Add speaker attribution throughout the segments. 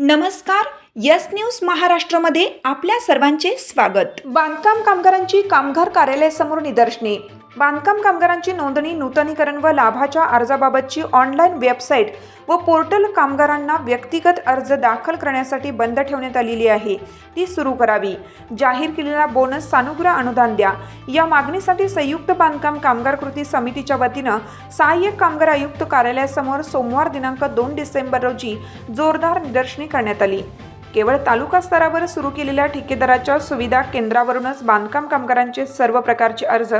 Speaker 1: नमस्कार yes news महाराष्ट्रामध्ये आपल्या सर्वांचे स्वागत. बांधकाम कामगारांची कामगार कार्यालयासमोर निदर्शने. बांधकाम कामगारांची नोंदणी नूतनीकरण व लाभाच्या अर्जाबाबतची ऑनलाईन वेबसाईट व पोर्टल कामगारांना व्यक्तिगत अर्ज दाखल करण्यासाठी बंद ठेवण्यात आलेली आहे. ती सुरू करावी. जाहीर केलेला बोनस सानुग्रह अनुदान द्या. या मागणीसाठी संयुक्त बांधकाम कामगार कृती समितीच्या वतीनं सहाय्यक कामगार आयुक्त कार्यालयासमोर सोमवार दिनांक दोन डिसेंबर रोजी जोरदार निदर्शने करण्यात आली. केवळ तालुका स्तरावर सुरू केलेल्या ठेकेदाराच्या सुविधा केंद्रावरूनच बांधकाम कामगारांचे सर्व प्रकारचे अर्ज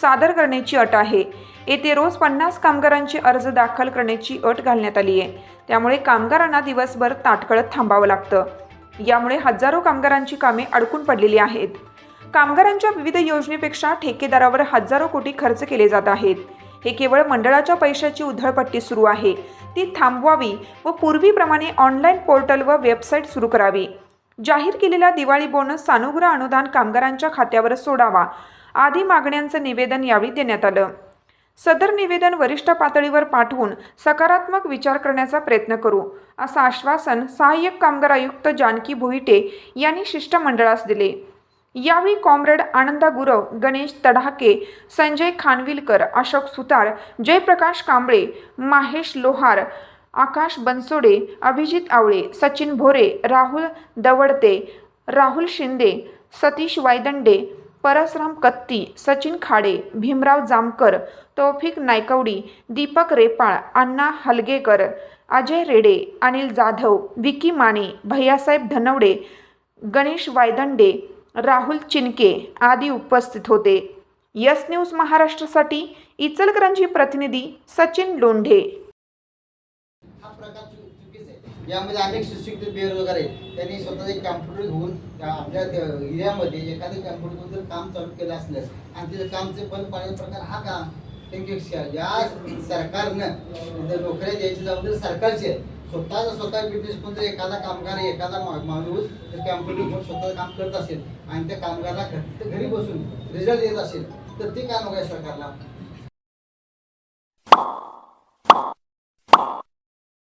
Speaker 1: सादर करण्याची अट आहे. येथे रोज पन्नास कामगारांचे अर्ज दाखल करण्याची अट घालण्यात आली आहे. त्यामुळे कामगारांना दिवसभर ताटकळत थांबावं लागतं. यामुळे हजारो कामगारांची कामे अडकून पडलेली आहेत. कामगारांच्या विविध योजनेपेक्षा ठेकेदारावर हजारो कोटी खर्च केले जात आहेत. हे केवळ मंडळाच्या पैशाची उधळपट्टी सुरू आहे. ती थांबवावी व पूर्वीप्रमाणे ऑनलाईन पोर्टल व वेबसाईट सुरू करावी. जाहीर केलेला दिवाळी बोनस सानुग्रह अनुदान कामगारांच्या खात्यावर सोडावा. आदी मागण्यांचं निवेदन यावेळी देण्यात आलं. सदर निवेदन वरिष्ठ पातळीवर पाठवून सकारात्मक विचार करण्याचा प्रयत्न करू असं आश्वासन सहाय्यक कामगार आयुक्त जानकी भोईटे यांनी शिष्टमंडळास दिले. यावेळी कॉम्रेड आनंदा गुरव गणेश तडाके संजय खानविलकर अशोक सुतार जयप्रकाश कांबळे माहेश लोहार आकाश बनसोडे अभिजित आवळे सचिन भोरे राहुल दवडते राहुल शिंदे सतीश वायदंडे परसराम कत्ती सचिन खाडे भीमराव जामकर तौफिक नायकवडी दीपक रेपाळ अण्णा हलगेकर अजय रेडे अनिल जाधव विकी माने भैयासाहेब धनवडे गणेश वायदंडे राहुल चिनके आदी उपस्थित होते. यस न्यूज महाराष्ट्रासाठी इचलकरंजी प्रतिनिधी सचिन लोंढे.
Speaker 2: यामध्ये अनेक सुशिक्षित बेरोजगार आहेत. त्यांनी स्वतःचे कॅम्प्युटर घेऊन आपल्या एरियामध्ये एखादं कॅम्प्युटर जर काम चालू केलं असलं आणि तिथं कामचे बंद पाडण्याचा प्रकार हा का? त्यांच्यापेक्षा या सरकारनं जर नोकऱ्या द्यायची जबाबदारी सरकारची आहे. स्वतःचा स्वतः बिझनेस पण एखादा कामगार एखादा मा- माणूस जर कॅम्प्युटर घेऊन काम करत असेल आणि त्या कामगाराला घरी बसून रिझल्ट येत असेल तर ते काय नको सरकारला?